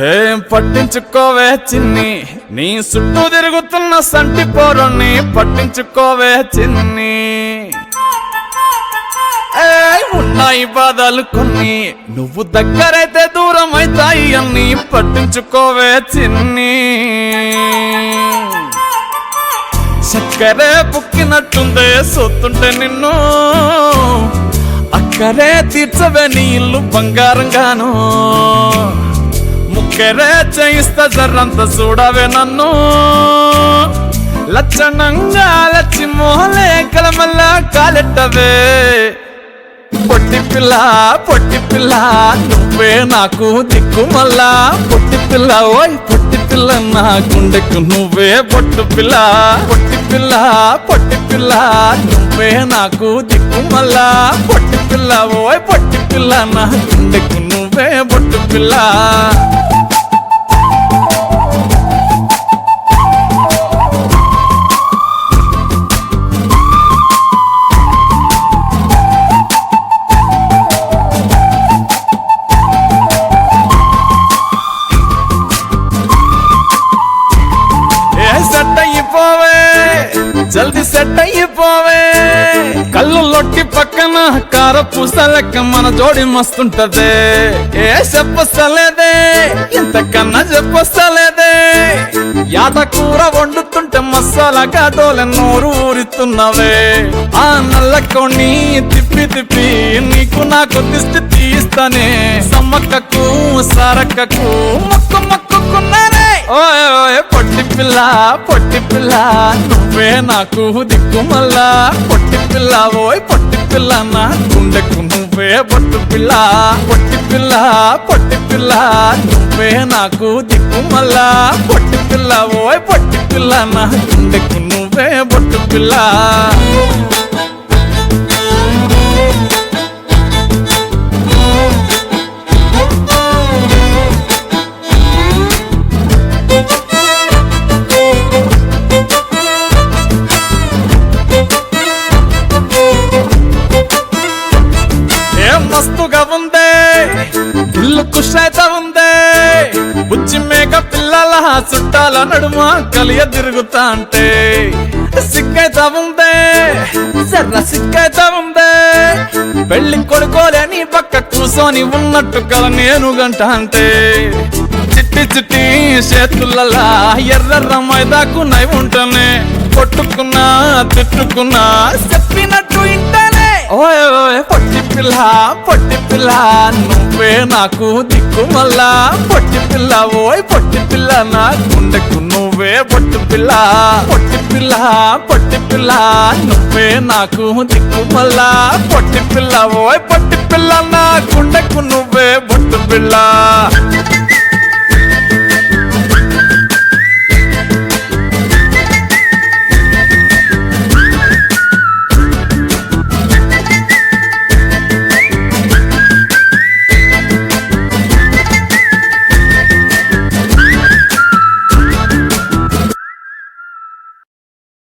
ఏం పట్టించుకోవే చిన్ని. నీ చుట్టూ తిరుగుతున్న సంటి పోరుని పట్టించుకోవే చిన్ని. ఉన్నాయి బాధలు కొన్ని. నువ్వు దగ్గరైతే దూరం అవుతాయి అన్ని పట్టించుకోవే చిన్ని. చక్కరే పుక్కినట్టుందే సొత్తుంటే నిన్ను. అక్కరే తీర్చవే నీ ఇల్లు బంగారంగాను. ముక్కరే చేయిస్తా జర్రంత చూడవే నన్ను లచ్చణంగా లచ్చి మోహలే కలమల్లా కాలెట్టవే పొట్టి పిల్ల పొట్టి పిల్ల నువ్వే నాకు దిక్కు మళ్ళా పొట్టి పిల్ల ఓయ్ పొట్టి పిల్ల నా గుండెకు నువ్వే పొట్టు పిల్ల పొట్టి పిల్ల పొట్టి పిల్ల నువ్వే నాకు దిక్కు మళ్ళా పొట్టి పిల్ల ఓయ్ పొట్టి పిల్ల నా గుండెకు నువ్వే పొట్టు పిల్ల జల్ది సెట్ అయిపోవే. కళ్ళు లొట్టి పక్కన కార పూసలెక్క మన జోడి మస్తుంటదే. ఏ చెప్పస్తలేదే ఇంతకన్నా చెప్పస్తలేదే యాట కూర వండుతుంటే మసాలా కాటోలే నోరు ఊరిస్తున్నవే ఆ నల్ల కొన్ని తిప్పి తిప్పి నీకు నాకు దిష్టి తీస్తానే సమ్మక్కకు సరక్కకు మొక్క ఓయ్ పొట్టి పిల్ల పొట్టి పిల్ల నువ్వే నాకు దిక్కు మళ్ళా పొట్టి పిల్ల ఓయ్ పొట్టి పిల్ల నా గుండెకు నువ్వే పొట్టు పిల్ల. పొట్టి పిల్ల పొట్టి పిల్ల నువ్వే నాకు దిక్కు మళ్ళా పొట్టి పిల్ల ఓయ్ పొట్టి పిల్ల నా గుండెకు నువ్వే పొట్టు పిల్ల. మస్తుగా ఉందే. ఇల్లు కుషైత ఉందే. బుచ్చి మేక పిల్లల చుట్టాల నడుమ కలియ తిరుగుతా అంటే సిగ్గైత ఉందే. సర్ర సిగ్గైత ఉందే. పెళ్ళి కొడుకోలేని పక్క కూసోని ఉన్నట్టు కల నేను గంట అంటే. చిట్టి చిట్టి చేతులలా ఎర్ర మైదాకు నై ఉంటనే. కొట్టుకున్నా తిట్టుకున్నా చెప్పినట్టు పిల్ల పొట్టి పిల్ల నువ్వే నాకు దిక్కు మళ్ళా. పొట్టి పిల్ల ఓయ్ పొట్టి పిల్ల నా గుండెకు నువ్వే పొట్టి పిల్ల. పొట్టి పిల్ల పొట్టి పిల్ల నువ్వే నాకు దిక్కు మళ్ళా. పొట్టి పిల్ల ఓయ్ పొట్టి పిల్ల నా గుండెకు నువ్వే బొట్టు పిల్ల.